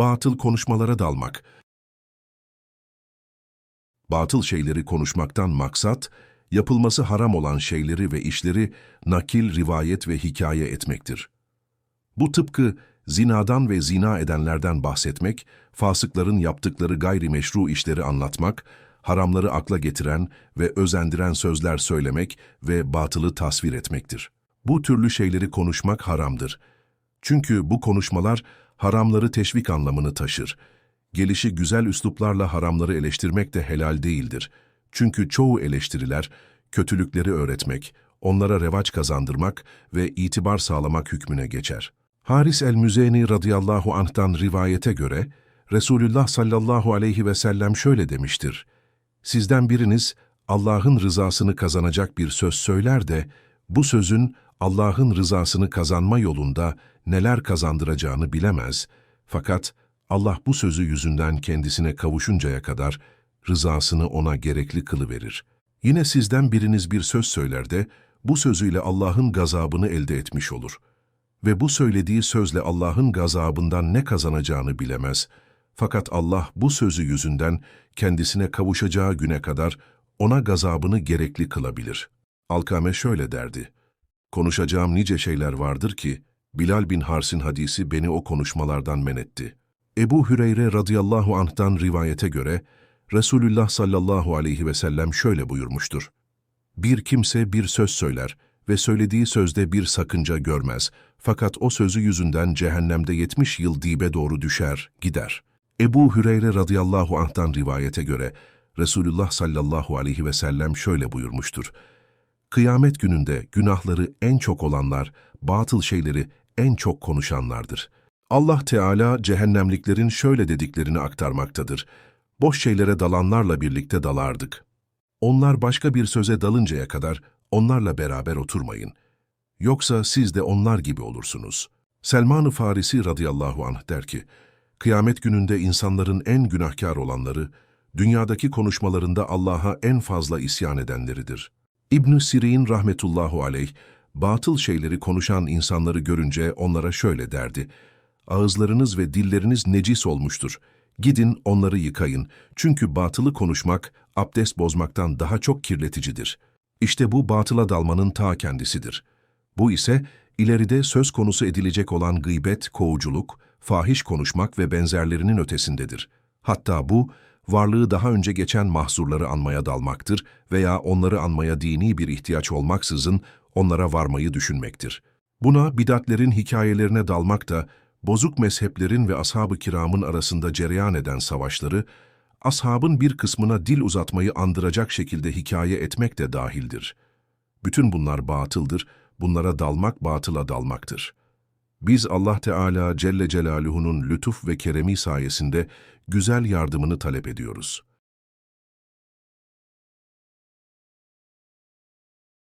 batıl konuşmalara dalmak. Batıl şeyleri konuşmaktan maksat, yapılması haram olan şeyleri ve işleri nakil, rivayet ve hikaye etmektir. Bu tıpkı zinadan ve zina edenlerden bahsetmek, fasıkların yaptıkları gayrimeşru işleri anlatmak, haramları akla getiren ve özendiren sözler söylemek ve batılı tasvir etmektir. Bu türlü şeyleri konuşmak haramdır. Çünkü bu konuşmalar haramları teşvik anlamını taşır. Gelişi güzel üsluplarla haramları eleştirmek de helal değildir. Çünkü çoğu eleştiriler, kötülükleri öğretmek, onlara revaç kazandırmak ve itibar sağlamak hükmüne geçer. Haris el-Müzeni radıyallahu anh'tan rivayete göre, Resulullah sallallahu aleyhi ve sellem şöyle demiştir. Sizden biriniz Allah'ın rızasını kazanacak bir söz söyler de, bu sözün Allah'ın rızasını kazanma yolunda neler kazandıracağını bilemez. Fakat Allah bu sözü yüzünden kendisine kavuşuncaya kadar rızasını ona gerekli kılıverir. Yine sizden biriniz bir söz söyler de, bu sözüyle Allah'ın gazabını elde etmiş olur. Ve bu söylediği sözle Allah'ın gazabından ne kazanacağını bilemez. Fakat Allah bu sözü yüzünden kendisine kavuşacağı güne kadar ona gazabını gerekli kılabilir. Alkame şöyle derdi. Konuşacağım nice şeyler vardır ki, Bilal bin Hars'in hadisi beni o konuşmalardan men etti. Ebu Hüreyre radıyallahu anh'tan rivayete göre, Resulullah sallallahu aleyhi ve sellem şöyle buyurmuştur. Bir kimse bir söz söyler ve söylediği sözde bir sakınca görmez. Fakat o sözü yüzünden cehennemde 70 yıl dibe doğru düşer, gider. Ebu Hüreyre radıyallahu anh'tan rivayete göre, Resulullah sallallahu aleyhi ve sellem şöyle buyurmuştur. Kıyamet gününde günahları en çok olanlar, batıl şeyleri en çok konuşanlardır. Allah Teala cehennemliklerin şöyle dediklerini aktarmaktadır. Boş şeylere dalanlarla birlikte dalardık. Onlar başka bir söze dalıncaya kadar onlarla beraber oturmayın. Yoksa siz de onlar gibi olursunuz. Selman-ı Farisi radıyallahu anh der ki, Kıyamet gününde insanların en günahkar olanları, dünyadaki konuşmalarında Allah'a en fazla isyan edenleridir. İbn-i Sirin rahmetullahu aleyh, batıl şeyleri konuşan insanları görünce onlara şöyle derdi, Ağızlarınız ve dilleriniz necis olmuştur. Gidin onları yıkayın. Çünkü batılı konuşmak, abdest bozmaktan daha çok kirleticidir. İşte bu batıla dalmanın ta kendisidir. Bu ise, ileride söz konusu edilecek olan gıybet, kovuculuk, fahiş konuşmak ve benzerlerinin ötesindedir. Hatta bu, varlığı daha önce geçen mahzurları anmaya dalmaktır veya onları anmaya dini bir ihtiyaç olmaksızın onlara varmayı düşünmektir. Buna bidatlerin hikayelerine dalmak da, bozuk mezheplerin ve ashab-ı kiramın arasında cereyan eden savaşları, ashabın bir kısmına dil uzatmayı andıracak şekilde hikaye etmek de dahildir. Bütün bunlar batıldır, bunlara dalmak batıla dalmaktır. Biz Allah Teala Celle Celaluhu'nun lütuf ve keremi sayesinde güzel yardımını talep ediyoruz.